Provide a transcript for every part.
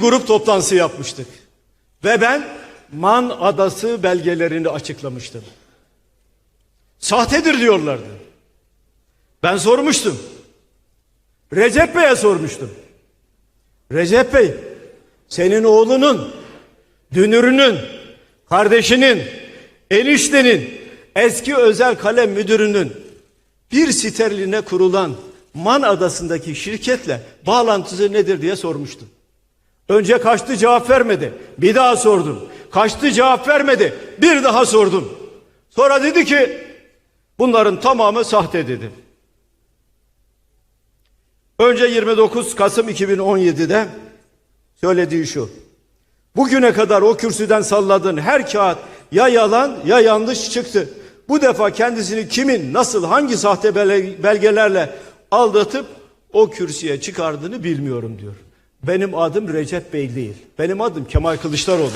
grup toplantısı yapmıştık. Ve ben Man Adası belgelerini açıklamıştım. Sahtedir diyorlardı. Ben sormuştum. Recep Bey'e sormuştum. Recep Bey, senin oğlunun, dünürünün, kardeşinin, eniştenin, eski özel kalem müdürünün bir sterline kurulan Man Adası'ndaki şirketle bağlantısı nedir diye sormuştum. Önce kaçtı cevap vermedi. Bir daha sordum. Kaçtı cevap vermedi. Bir daha sordum. Sonra dedi ki bunların tamamı sahte dedi. Önce 29 Kasım 2017'de söylediği şu. Bugüne kadar o kürsüden salladığın her kağıt ya yalan ya yanlış çıktı. Bu defa kendisini kimin, nasıl, hangi sahte belgelerle aldatıp o kürsüye çıkardığını bilmiyorum diyor. Benim adım Recep Bey değil. Benim adım Kemal Kılıçdaroğlu.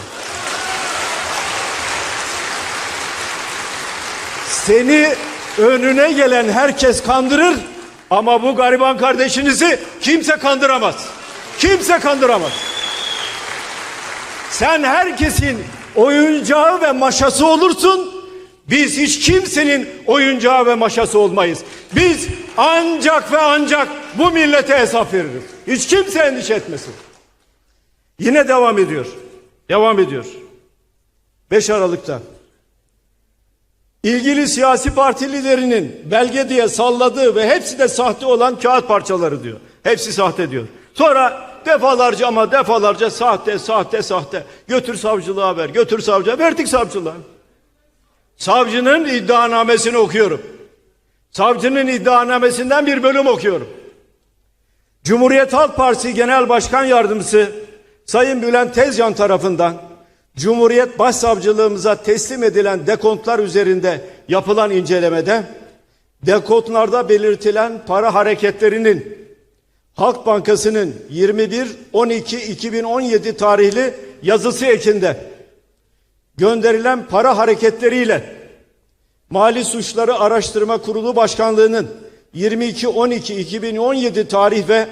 Seni önüne gelen herkes kandırır ama bu gariban kardeşinizi kimse kandıramaz. Kimse kandıramaz. Sen herkesin oyuncağı ve maşası olursun. Biz hiç kimsenin oyuncağı ve maşası olmayız. Biz ancak ve ancak bu millete hesap veririz. Hiç kimse endişe etmesin. Yine devam ediyor. Devam ediyor. 5 Aralık'ta ilgili siyasi parti liderinin belge diye salladığı ve hepsi de sahte olan kağıt parçaları diyor. Hepsi sahte diyor. Sonra defalarca ama defalarca sahte, sahte, sahte. Götür savcılığa ver, götür savcıya. Verdik savcılığa. Savcının iddianamesini okuyorum. Savcının iddianamesinden bir bölüm okuyorum. Cumhuriyet Halk Partisi Genel Başkan Yardımcısı Sayın Bülent Tezcan tarafından Cumhuriyet Başsavcılığımıza teslim edilen dekontlar üzerinde yapılan incelemede dekontlarda belirtilen para hareketlerinin Halk Bankası'nın 21-12-2017 tarihli yazısı ekinde gönderilen para hareketleriyle Mali Suçları Araştırma Kurulu Başkanlığı'nın 22-12-2017 tarih ve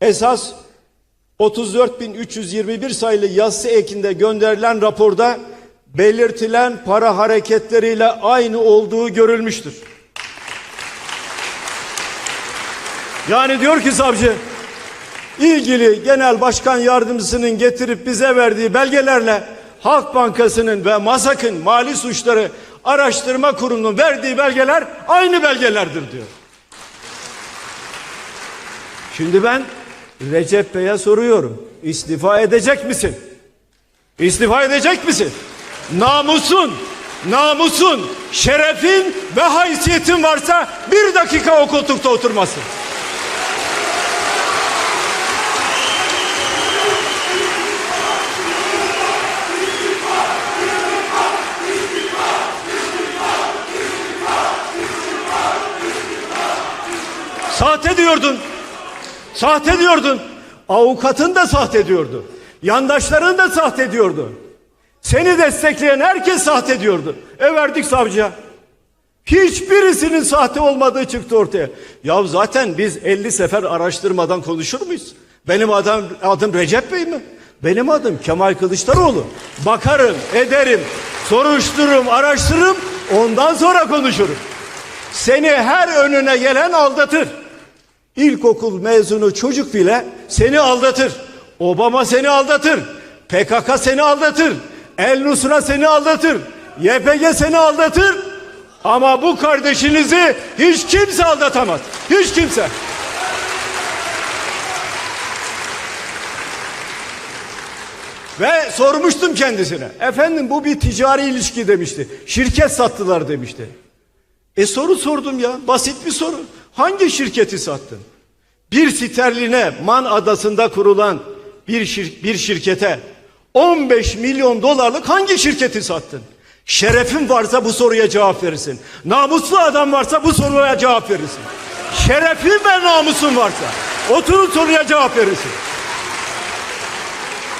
esas 34.321 sayılı yazısı ekinde gönderilen raporda belirtilen para hareketleriyle aynı olduğu görülmüştür. Yani diyor ki savcı ilgili genel başkan yardımcısının getirip bize verdiği belgelerle Halk Bankası'nın ve MASAK'ın mali suçları araştırma kurulunun verdiği belgeler aynı belgelerdir diyor. Şimdi ben Recep Bey'e soruyorum. İstifa edecek misin? İstifa edecek misin? Namusun, namusun, şerefin ve haysiyetin varsa bir dakika o koltukta oturmasın. Sahte diyordun. Sahte diyordun. Avukatın da sahte diyordu. Yandaşların da sahte diyordu. Seni destekleyen herkes sahte diyordu. E verdik savcıya. Hiçbirisinin sahte olmadığı çıktı ortaya. Ya zaten biz 50 sefer araştırmadan konuşur muyuz? Benim adım, adım Recep Bey mi? Benim adım Kemal Kılıçdaroğlu. Bakarım, ederim, soruştururum, araştırırım. Ondan sonra konuşurum. Seni her önüne gelen aldatır. İlkokul mezunu çocuk bile seni aldatır. Obama seni aldatır. PKK seni aldatır. El Nusra seni aldatır. YPG seni aldatır. Ama bu kardeşinizi hiç kimse aldatamaz. Hiç kimse. Ve sormuştum kendisine. Efendim bu bir ticari ilişki demişti. Şirket sattılar demişti. E soru sordum ya. Basit bir soru. Hangi şirketi sattın? Bir sterline Man Adası'nda kurulan bir, şir bir şirkete 15 milyon dolarlık hangi şirketi sattın? Şerefin varsa bu soruya cevap verirsin. Namuslu adam varsa bu soruya cevap verirsin. Şerefin ve namusun varsa oturun soruya cevap verirsin.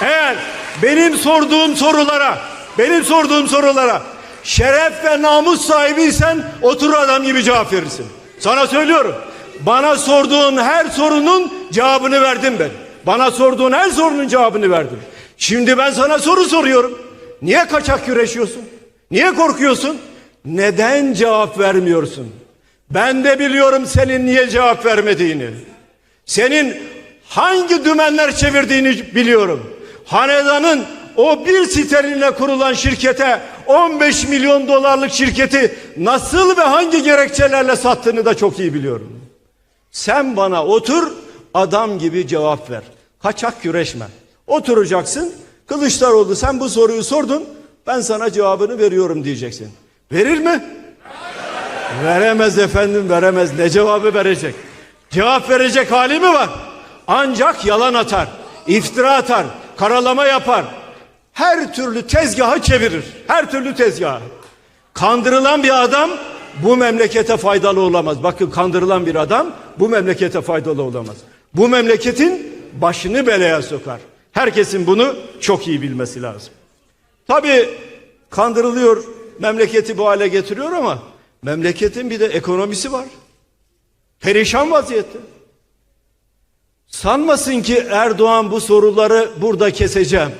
Eğer benim sorduğum sorulara, benim sorduğum sorulara şeref ve namus sahibiysen otur adam gibi cevap verirsin. Sana söylüyorum. Bana sorduğun her sorunun cevabını verdim ben. Bana sorduğun her sorunun cevabını verdim. Şimdi ben sana soru soruyorum. Niye kaçak güreşiyorsun? Niye korkuyorsun? Neden cevap vermiyorsun? Ben de biliyorum senin niye cevap vermediğini. Senin hangi dümenler çevirdiğini biliyorum. Hanedanın o bir sterline kurulan şirkete 15 milyon dolarlık şirketi nasıl ve hangi gerekçelerle sattığını da çok iyi biliyorum. Sen bana otur adam gibi cevap ver. Kaçak güreşme. Oturacaksın. Kılıçdaroğlu sen bu soruyu sordun. Ben sana cevabını veriyorum diyeceksin. Verir mi? Veremez efendim veremez. Ne cevabı verecek? Cevap verecek hali mi var? Ancak yalan atar, iftira atar, karalama yapar. Her türlü tezgahı çevirir. Her türlü tezgahı. Kandırılan bir adam bu memlekete faydalı olamaz. Bakın kandırılan bir adam bu memlekete faydalı olamaz. Bu memleketin başını belaya sokar. Herkesin bunu çok iyi bilmesi lazım. Tabii kandırılıyor, memleketi bu hale getiriyor ama memleketin bir de ekonomisi var. Perişan vaziyette. Sanmasın ki Erdoğan bu soruları burada keseceğim.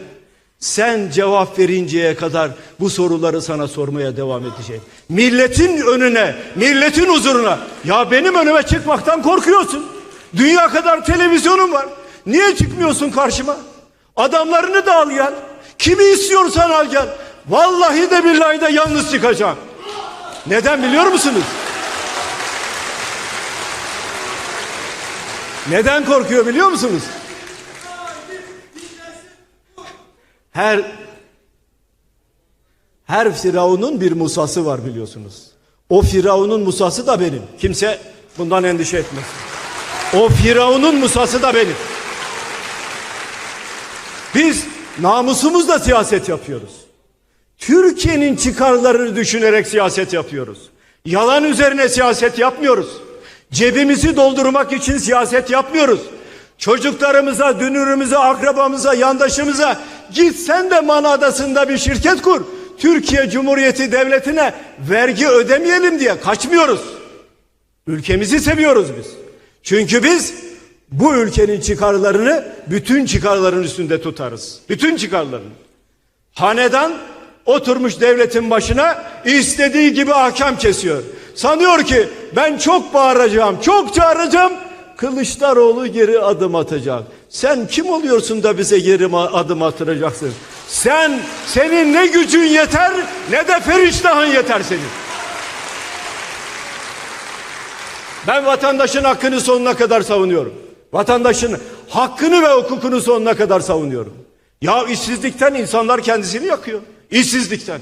Sen cevap verinceye kadar bu soruları sana sormaya devam edecek. Milletin önüne, milletin huzuruna. Ya benim önüme çıkmaktan korkuyorsun. Dünya kadar televizyonum var. Niye çıkmıyorsun karşıma? Adamlarını da al gel. Kimi istiyorsan al gel. Vallahi de billahi de yalnız çıkacağım. Neden biliyor musunuz? Neden korkuyor biliyor musunuz? Her her firavunun bir Musa'sı var biliyorsunuz. O firavunun Musa'sı da benim. Kimse bundan endişe etmesin. O firavunun Musa'sı da benim. Biz namusumuzla siyaset yapıyoruz. Türkiye'nin çıkarlarını düşünerek siyaset yapıyoruz. Yalan üzerine siyaset yapmıyoruz. Cebimizi doldurmak için siyaset yapmıyoruz. Çocuklarımıza, dünürümüze, akrabamıza, yandaşımıza git sen de Man Adası'nda bir şirket kur. Türkiye Cumhuriyeti Devleti'ne vergi ödemeyelim diye kaçmıyoruz. Ülkemizi seviyoruz biz. Çünkü biz bu ülkenin çıkarlarını bütün çıkarların üstünde tutarız. Bütün çıkarlarını. Hanedan oturmuş devletin başına istediği gibi ahkam kesiyor. Sanıyor ki ben çok bağıracağım, çok çağıracağım. Kılıçdaroğlu geri adım atacak. Sen kim oluyorsun da bize geri adım attıracaksın? Sen, senin ne gücün yeter ne de feriştahın yeter senin. Ben vatandaşın hakkını sonuna kadar savunuyorum. Vatandaşın hakkını ve hukukunu sonuna kadar savunuyorum. Ya işsizlikten insanlar kendisini yakıyor. İşsizlikten.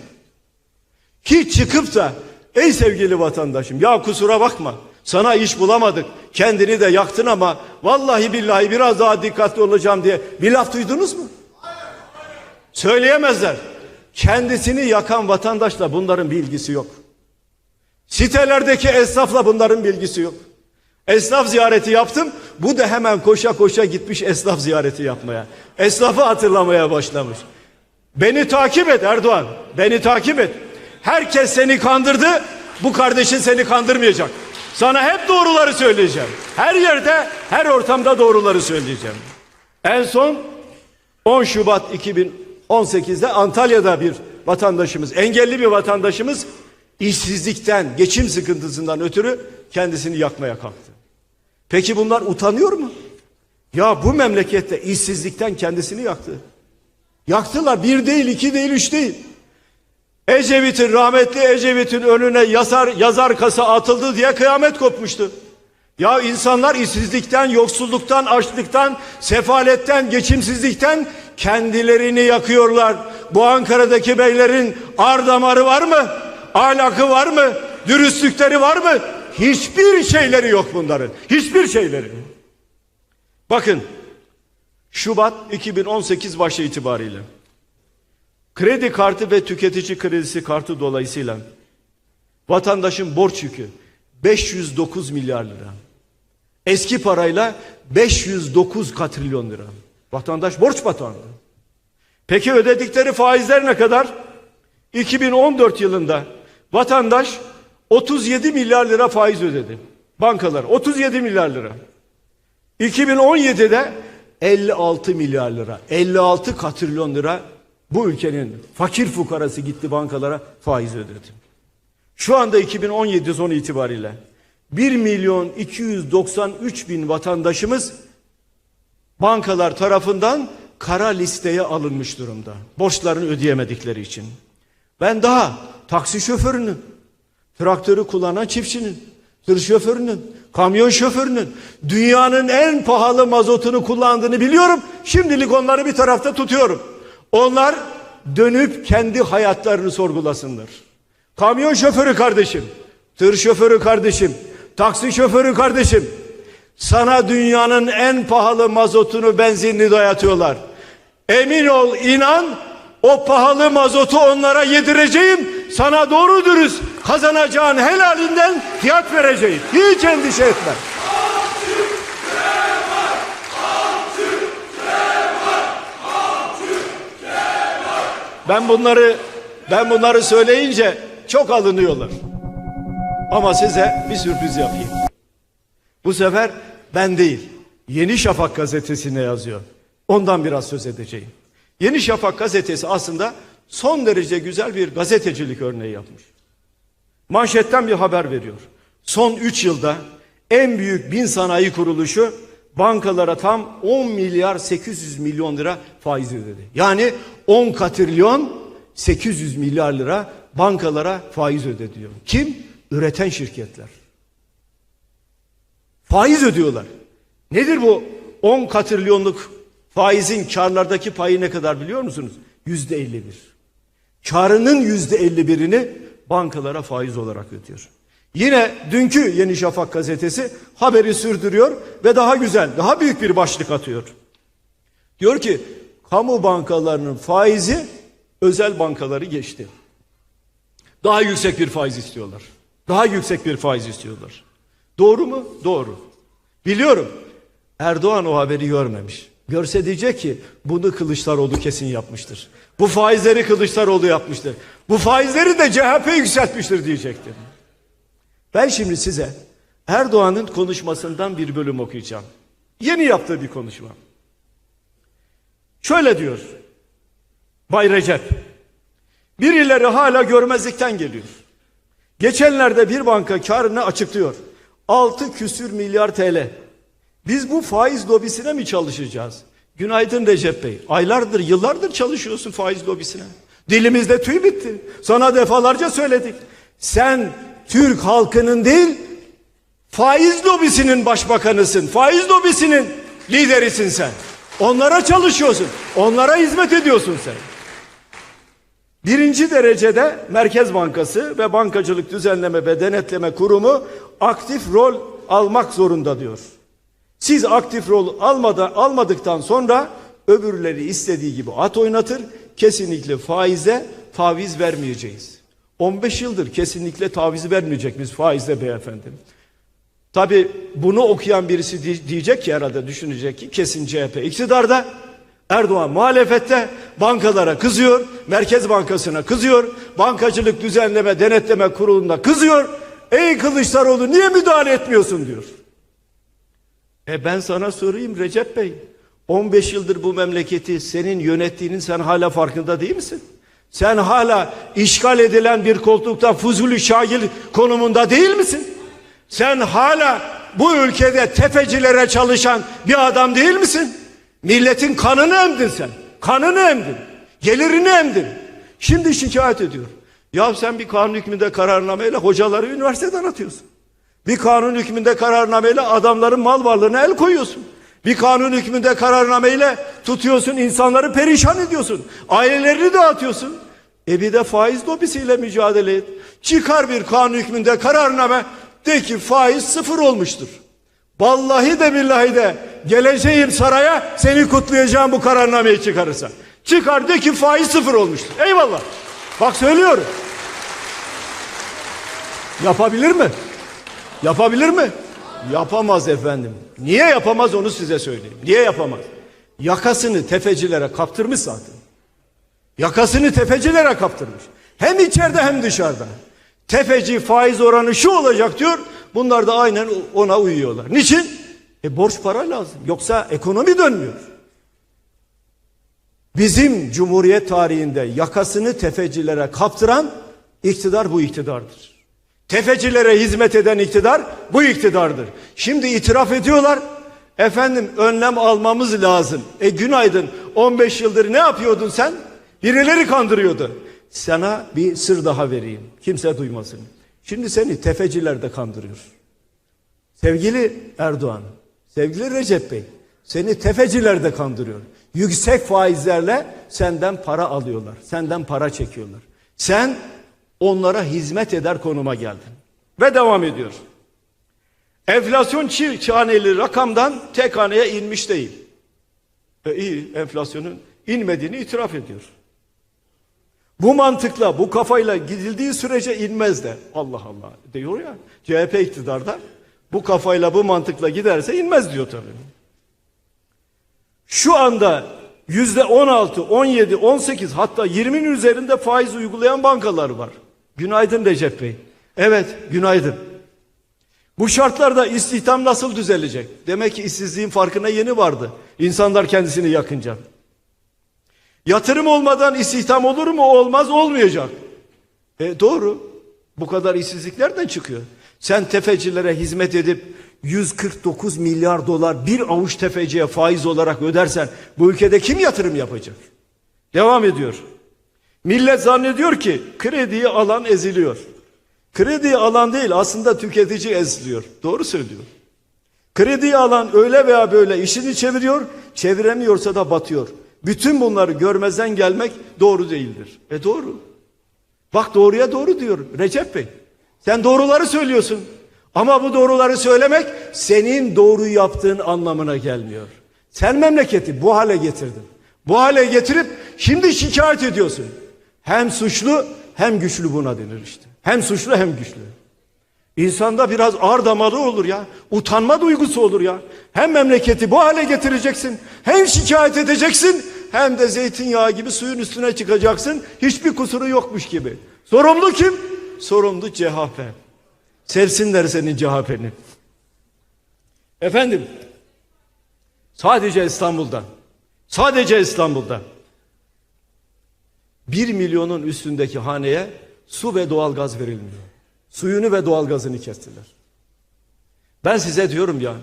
Hiç çıkıp da ey sevgili vatandaşım ya kusura bakma sana iş bulamadık kendini de yaktın ama vallahi billahi biraz daha dikkatli olacağım diye bir laf duydunuz mu? Söyleyemezler. Kendisini yakan vatandaşla bunların bilgisi yok. Sitelerdeki esnafla bunların bilgisi yok. Esnaf ziyareti yaptım. Bu da hemen koşa koşa gitmiş esnaf ziyareti yapmaya. Esnafı hatırlamaya başlamış. Beni takip et Erdoğan. Beni takip et. Herkes seni kandırdı. Bu kardeşin seni kandırmayacak. Sana hep doğruları söyleyeceğim. Her yerde, her ortamda doğruları söyleyeceğim. En son 10 Şubat 2018'de Antalya'da bir vatandaşımız, engelli bir vatandaşımız işsizlikten, geçim sıkıntısından ötürü kendisini yakmaya kalktı. Peki bunlar utanıyor mu? Ya bu memlekette işsizlikten kendisini yaktı. Yaktılar bir değil, iki değil, üç değil. Ecevit'in rahmetli Ecevit'in önüne yazar, yazar kasa atıldı diye kıyamet kopmuştu. Ya insanlar işsizlikten, yoksulluktan, açlıktan, sefaletten, geçimsizlikten kendilerini yakıyorlar. Bu Ankara'daki beylerin ar damarı var mı? Ahlakı var mı? Dürüstlükleri var mı? Hiçbir şeyleri yok bunların. Hiçbir şeyleri. Bakın Şubat 2018 başı itibariyle kredi kartı ve tüketici kredisi kartı dolayısıyla vatandaşın borç yükü 509 milyar lira. Eski parayla 509 katrilyon lira. Vatandaş borç batağında. Peki ödedikleri faizler ne kadar? 2014 yılında vatandaş 37 milyar lira faiz ödedi. Bankalar 37 milyar lira. 2017'de 56 milyar lira, 56 katrilyon lira bu ülkenin fakir fukarası gitti bankalara faiz ödedi. Şu anda 2017 sonu itibariyle 1 milyon 293 bin vatandaşımız bankalar tarafından kara listeye alınmış durumda. Borçlarını ödeyemedikleri için. Ben daha taksi şoförünün, traktörü kullanan çiftçinin, tır şoförünün, kamyon şoförünün dünyanın en pahalı mazotunu kullandığını biliyorum. Şimdilik onları bir tarafta tutuyorum. Onlar dönüp kendi hayatlarını sorgulasınlar. Kamyon şoförü kardeşim, tır şoförü kardeşim, taksi şoförü kardeşim. Sana dünyanın en pahalı mazotunu, benzinini dayatıyorlar. Emin ol, inan o pahalı mazotu onlara yedireceğim. Sana doğru dürüst kazanacağın helalinden fiyat vereceğim. Hiç endişe etme. Ben bunları ben bunları söyleyince çok alınıyorlar. Ama size bir sürpriz yapayım. Bu sefer ben değil. Yeni Şafak gazetesine yazıyor. Ondan biraz söz edeceğim. Yeni Şafak gazetesi aslında son derece güzel bir gazetecilik örneği yapmış. Manşetten bir haber veriyor. Son 3 yılda en büyük bin sanayi kuruluşu bankalara tam 10 milyar 800 milyon lira faiz ödedi. Yani 10 katrilyon 800 milyar lira bankalara faiz ödediyor. Kim? Üreten şirketler. Faiz ödüyorlar. Nedir bu 10 katrilyonluk faizin karlardaki payı ne kadar biliyor musunuz? Yüzde 51. Karının yüzde 51'ini bankalara faiz olarak ödüyor. Yine dünkü Yeni Şafak gazetesi haberi sürdürüyor ve daha güzel, daha büyük bir başlık atıyor. Diyor ki kamu bankalarının faizi özel bankaları geçti. Daha yüksek bir faiz istiyorlar. Daha yüksek bir faiz istiyorlar. Doğru mu? Doğru. Biliyorum. Erdoğan o haberi görmemiş. Görse diyecek ki bunu Kılıçdaroğlu kesin yapmıştır. Bu faizleri Kılıçdaroğlu yapmıştır. Bu faizleri de CHP yükseltmiştir diyecektir. Ben şimdi size Erdoğan'ın konuşmasından bir bölüm okuyacağım. Yeni yaptığı bir konuşma. Şöyle diyor. Bay Recep. Birileri hala görmezlikten geliyor. Geçenlerde bir banka karını açıklıyor. 6 küsür milyar TL. Biz bu faiz lobisine mi çalışacağız? Günaydın Recep Bey. Aylardır, yıllardır çalışıyorsun faiz lobisine. Dilimizde tüy bitti. Sana defalarca söyledik. Sen Türk halkının değil, faiz lobisinin başbakanısın. Faiz lobisinin liderisin sen. Onlara çalışıyorsun. Onlara hizmet ediyorsun sen. Birinci derecede Merkez Bankası ve Bankacılık Düzenleme ve Denetleme Kurumu aktif rol almak zorunda diyor. Siz aktif rol almadan, almadıktan sonra öbürleri istediği gibi at oynatır. Kesinlikle faize taviz vermeyeceğiz. 15 yıldır kesinlikle taviz vermeyecek biz faizle beyefendi. Tabi bunu okuyan birisi diyecek ki herhalde düşünecek ki kesin CHP iktidarda. Erdoğan muhalefette bankalara kızıyor, Merkez Bankası'na kızıyor, Bankacılık Düzenleme Denetleme Kurulu'na kızıyor. Ey Kılıçdaroğlu niye müdahale etmiyorsun diyor. E ben sana sorayım Recep Bey. 15 yıldır bu memleketi senin yönettiğinin sen hala farkında değil misin? Sen hala işgal edilen bir koltukta fuzuli şagil konumunda değil misin? Sen hala bu ülkede tefecilere çalışan bir adam değil misin? Milletin kanını emdin sen. Kanını emdin. Gelirini emdin. Şimdi şikayet ediyor. Ya sen bir kanun hükmünde kararnameyle hocaları üniversiteden atıyorsun. Bir kanun hükmünde kararnameyle adamların mal varlığına el koyuyorsun. Bir kanun hükmünde kararnameyle tutuyorsun insanları perişan ediyorsun. Ailelerini dağıtıyorsun. E bir de faiz lobisiyle mücadele et. Çıkar bir kanun hükmünde kararname de ki faiz sıfır olmuştur. Vallahi de billahi de geleceğim saraya seni kutlayacağım bu kararnameyi çıkarırsa. Çıkar de ki faiz sıfır olmuştur. Eyvallah. Bak söylüyorum. Yapabilir mi? Yapabilir mi? Yapamaz efendim. Niye yapamaz onu size söyleyeyim. Niye yapamaz? Yakasını tefecilere kaptırmış zaten. Yakasını tefecilere kaptırmış. Hem içeride hem dışarıda. Tefeci faiz oranı şu olacak diyor. Bunlar da aynen ona uyuyorlar. Niçin? E borç para lazım. Yoksa ekonomi dönmüyor. Bizim Cumhuriyet tarihinde yakasını tefecilere kaptıran iktidar bu iktidardır. Tefecilere hizmet eden iktidar bu iktidardır. Şimdi itiraf ediyorlar. Efendim önlem almamız lazım. E günaydın 15 yıldır ne yapıyordun sen? Birileri kandırıyordu. Sana bir sır daha vereyim. Kimse duymasın. Şimdi seni tefeciler de kandırıyor. Sevgili Erdoğan, sevgili Recep Bey, seni tefeciler de kandırıyor. Yüksek faizlerle senden para alıyorlar. Senden para çekiyorlar. Sen onlara hizmet eder konuma geldin. Ve devam ediyor. Enflasyon çift haneli rakamdan tek haneye inmiş değil. E iyi enflasyonun inmediğini itiraf ediyor. Bu mantıkla, bu kafayla gidildiği sürece inmez de. Allah Allah diyor ya. CHP iktidarda bu kafayla, bu mantıkla giderse inmez diyor tabii. Şu anda yüzde 16, 17, 18 hatta 20'nin üzerinde faiz uygulayan bankalar var. Günaydın Recep Bey. Evet, günaydın. Bu şartlarda istihdam nasıl düzelecek? Demek ki işsizliğin farkına yeni vardı. İnsanlar kendisini yakınca. Yatırım olmadan istihdam olur mu? Olmaz, olmayacak. E doğru. Bu kadar işsizlik nereden çıkıyor? Sen tefecilere hizmet edip 149 milyar dolar bir avuç tefeciye faiz olarak ödersen bu ülkede kim yatırım yapacak? Devam ediyor. Millet zannediyor ki krediyi alan eziliyor. Krediyi alan değil aslında tüketici eziliyor. Doğru söylüyor. Krediyi alan öyle veya böyle işini çeviriyor, çeviremiyorsa da batıyor. Bütün bunları görmezden gelmek doğru değildir. E doğru. Bak doğruya doğru diyor Recep Bey. Sen doğruları söylüyorsun. Ama bu doğruları söylemek senin doğru yaptığın anlamına gelmiyor. Sen memleketi bu hale getirdin. Bu hale getirip şimdi şikayet ediyorsun. Hem suçlu hem güçlü buna denir işte. Hem suçlu hem güçlü. İnsanda biraz ağır damarı olur ya. Utanma duygusu olur ya. Hem memleketi bu hale getireceksin. Hem şikayet edeceksin. Hem de zeytinyağı gibi suyun üstüne çıkacaksın. Hiçbir kusuru yokmuş gibi. Sorumlu kim? Sorumlu CHP. Sevsinler senin CHP'ni. Efendim. Sadece İstanbul'da. Sadece İstanbul'da. Bir milyonun üstündeki haneye su ve doğalgaz verilmiyor. Suyunu ve doğalgazını kestiler. Ben size diyorum ya,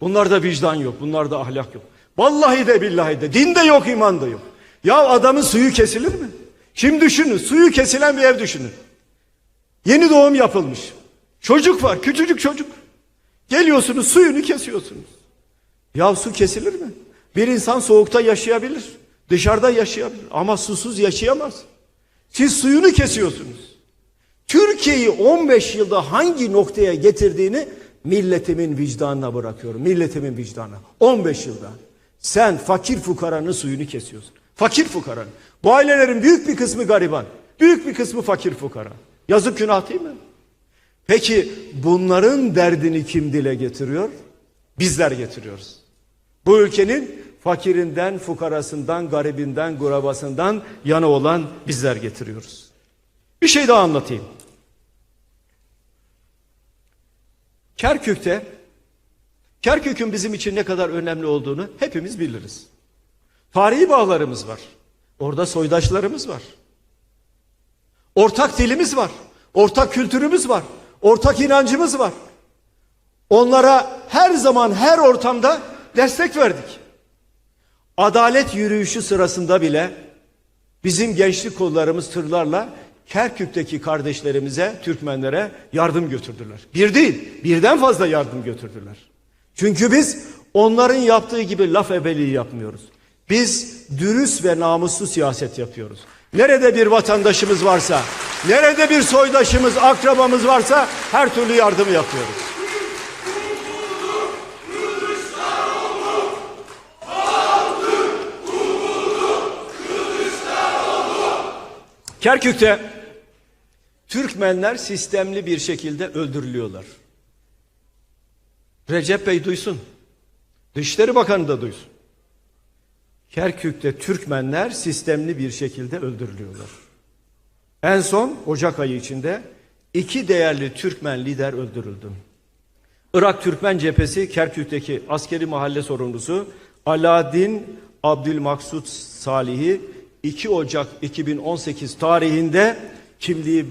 bunlarda vicdan yok, bunlarda ahlak yok. Vallahi de billahi de, din de yok, iman da yok. Ya adamın suyu kesilir mi? Şimdi düşünün, suyu kesilen bir ev düşünün. Yeni doğum yapılmış. Çocuk var, küçücük çocuk. Geliyorsunuz, suyunu kesiyorsunuz. Ya su kesilir mi? Bir insan soğukta yaşayabilir, dışarıda yaşayabilir ama susuz yaşayamaz. Siz suyunu kesiyorsunuz. Türkiye'yi 15 yılda hangi noktaya getirdiğini milletimin vicdanına bırakıyorum. Milletimin vicdanına. 15 yılda. Sen fakir fukaranın suyunu kesiyorsun. Fakir fukaranın. Bu ailelerin büyük bir kısmı gariban. Büyük bir kısmı fakir fukara. Yazık günah değil mi? Peki bunların derdini kim dile getiriyor? Bizler getiriyoruz. Bu ülkenin fakirinden, fukarasından, garibinden, gurabasından yana olan bizler getiriyoruz. Bir şey daha anlatayım. Kerkük'te Kerkük'ün bizim için ne kadar önemli olduğunu hepimiz biliriz. Tarihi bağlarımız var. Orada soydaşlarımız var. Ortak dilimiz var. Ortak kültürümüz var. Ortak inancımız var. Onlara her zaman her ortamda destek verdik. Adalet yürüyüşü sırasında bile bizim gençlik kollarımız tırlarla Kerkük'teki kardeşlerimize, Türkmenlere yardım götürdüler. Bir değil, birden fazla yardım götürdüler. Çünkü biz onların yaptığı gibi laf ebeliği yapmıyoruz. Biz dürüst ve namuslu siyaset yapıyoruz. Nerede bir vatandaşımız varsa, nerede bir soydaşımız, akrabamız varsa her türlü yardımı yapıyoruz. Kerkük'te Türkmenler sistemli bir şekilde öldürülüyorlar. Recep Bey duysun. Dışişleri Bakanı da duysun. Kerkük'te Türkmenler sistemli bir şekilde öldürülüyorlar. En son Ocak ayı içinde iki değerli Türkmen lider öldürüldü. Irak Türkmen Cephesi Kerkük'teki askeri mahalle sorumlusu Alaaddin Abdülmaksut Salih'i 2 Ocak 2018 tarihinde kimliği